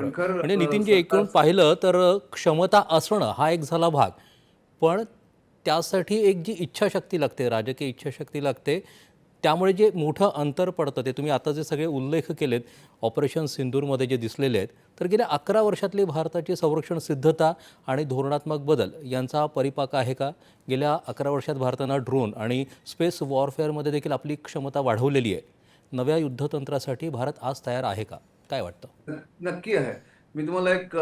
म्हणजे नितीनजी एकूण पाहिलं तर क्षमता असणं हा एक झाला भाग. पण त्यासाठी एक जी इच्छाशक्ती लागते राजकीय इच्छाशक्ती लागते त्यामुळे जे मोठं अंतर पडतं ते तुम्ही आता जे सगळे उल्लेख केलेत ऑपरेशन सिंदूरमध्ये जे दिसलेले आहेत तर गेल्या अकरा वर्षातली भारताची संरक्षण सिद्धता आणि धोरणात्मक बदल यांचा परिपाक आहे का? गेल्या अकरा वर्षात भारतानं ड्रोन आणि स्पेस वॉरफेअरमध्ये देखील आपली क्षमता वाढवलेली आहे. नव्या युद्धतंत्रासाठी भारत आज तयार आहे का? काय वाटतं? नक्की आहे. मी तुम्हाला एक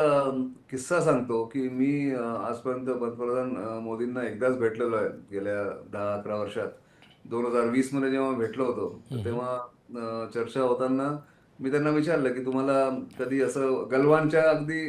किस्सा सांगतो की मी आजपर्यंत पंतप्रधान मोदींना एकदाच भेटलेलो आहे. गेल्या दहा अकरा वर्षात. दोन हजार वीसमध्ये जेव्हा भेटलो होतो तेव्हा चर्चा होताना मी त्यांना विचारलं की तुम्हाला कधी असं गलवानच्या अगदी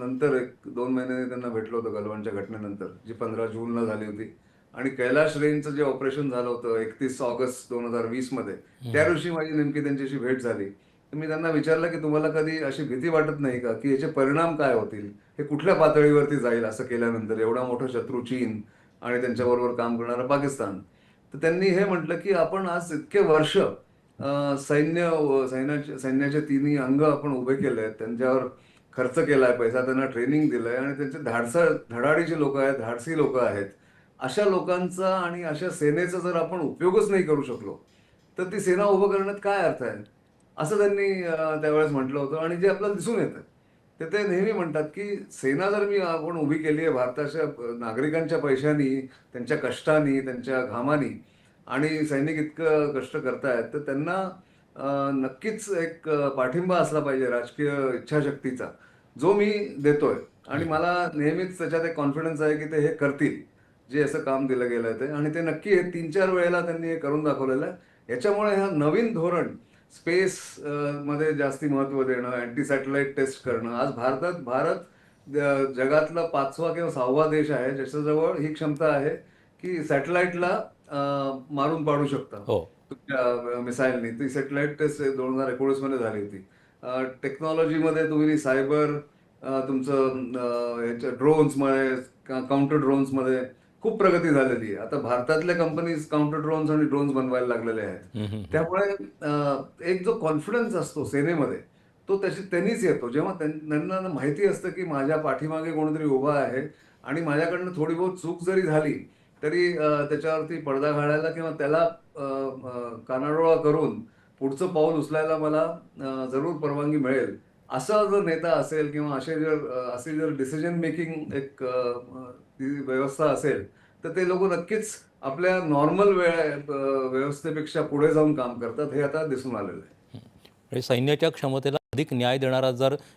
नंतर एक दोन महिने त्यांना भेटलो होतो गलवानच्या घटनेनंतर जी पंधरा जूनला झाली होती. आणि कैलाश रेंजचं जे ऑपरेशन झालं होतं एकतीस ऑगस्ट दोन हजार वीसमध्ये त्या दिवशी माझी नेमकी त्यांच्याशी भेट झाली. मी त्यांना विचारलं की तुम्हाला कधी अशी भीती वाटत नाही का? की याचे परिणाम काय होतील? हे कुठल्या पातळीवरती जाईल असं केल्यानंतर? एवढा मोठा शत्रू चीन आणि त्यांच्याबरोबर काम करणारा पाकिस्तान. तर त्यांनी हे म्हटलं की आपण आज इतके वर्ष सैन्य सैन्याचे सैन्याचे तिन्ही अंग आपण उभे केले आहेत त्यांच्यावर खर्च केलाय पैसा त्यांना ट्रेनिंग दिलंय आणि त्यांचे धाडसा धडाडीचे लोक आहेत धाडसी लोक आहेत. अशा लोकांचा आणि अशा सेनेचा जर आपण उपयोगच नाही करू शकलो तर ती सेना उभं करण्यात काय अर्थ आहे? असं त्यांनी त्यावेळेस म्हटलं होतं आणि जे आपल्याला दिसून येतं. ते ते नेहमी म्हणतात की सेना जर मी आपण उभी केली आहे भारताच्या नागरिकांच्या पैशानी त्यांच्या कष्टानी त्यांच्या घामानी आणि सैनिक इतकं कष्ट करतायत तर त्यांना नक्कीच एक पाठिंबा असला पाहिजे राजकीय इच्छाशक्तीचा जो मी देतोय. आणि मला नेहमीच त्याच्यात एक कॉन्फिडन्स आहे की ते हे करतील जे असं काम दिलं गेलं आहे ते. आणि ते नक्की हे तीन चार वेळेला त्यांनी हे करून दाखवलेलं आहे. याच्यामुळे हा नवीन धोरण स्पेस मध्ये जास्ती महत्त्व देणं अँटी सॅटेलाइट टेस्ट करणं. आज भारतात भारत जगातला पाचवा किंवा सहावा देश आहे ज्याच्याजवळ ही क्षमता आहे की सॅटेलाइटला मारून पाडू शकता. हो. तुमच्या मिसाईलनी ती सॅटेलाइट टेस्ट दोन हजार एकोणीसमध्ये झाली होती. टेक्नॉलॉजीमध्ये तुम्ही सायबर तुमचं ड्रोन्समध्ये काउंटर ड्रोन्समध्ये खूप प्रगती झालेली आहे. आता भारतातल्या कंपनीज काउंटर ड्रोन्स आणि ड्रोन्स बनवायला लागलेले आहेत. त्यामुळे एक जो कॉन्फिडन्स असतो सेनेमध्ये तो त्याची त्यांनीच येतो. जेव्हा त्यां- त्यांना माहिती असतं की माझ्या पाठीमागे कोणीतरी उभा आहे आणि माझ्याकडनं थोडी बहुत चूक जरी झाली तरी त्याच्यावरती पडदा घालायला किंवा त्याला कानाडोळा करून पुढचं पाऊल उचलायला मला जरूर परवानगी मिळेल. असा जर नेता असेल किंवा असे जर असे जर डिसिजन मेकिंग एक व्यवस्था असेल तर ते लोक नक्कीच आपल्या नॉर्मल वेळ व्यवस्थेपेक्षा पुढे जाऊन काम करतात हे आता दिसून आलेलं आहे. म्हणजे सैन्याच्या क्षमतेला अधिक न्याय देणारा जर